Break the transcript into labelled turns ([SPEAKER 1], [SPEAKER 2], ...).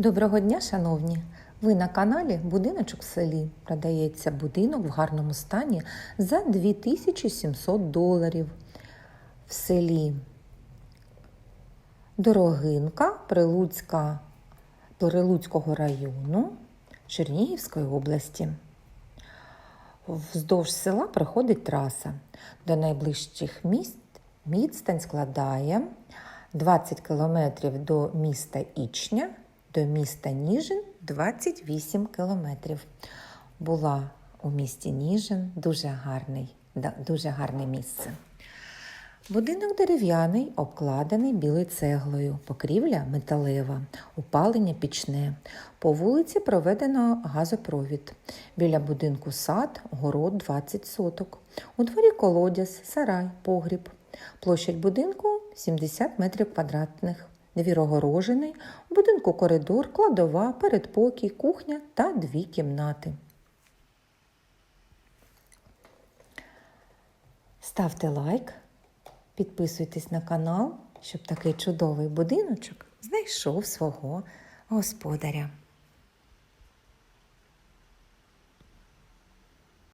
[SPEAKER 1] Доброго дня, шановні! Ви на каналі Будиночок в селі. Продається будинок в гарному стані за 2700 доларів в селі Дорогинка Прилуцька, Прилуцького району Чернігівської області. Вздовж села проходить траса. До найближчих міст відстань складає 20 кілометрів до міста Ічня, до міста Ніжин 28 кілометрів. Була у місті Ніжин дуже гарний, дуже гарне місце. Будинок дерев'яний, обкладений білою цеглою, покрівля металева, опалення пічне. По вулиці проведено газопровід. Біля будинку сад, город 20 соток. У дворі колодязь, сарай, погріб. Площадь будинку 70 метрів квадратних. Двір огорожений, у будинку коридор, кладова, передпокій, кухня та дві кімнати. Ставте лайк, підписуйтесь на канал, щоб такий чудовий будиночок знайшов свого господаря.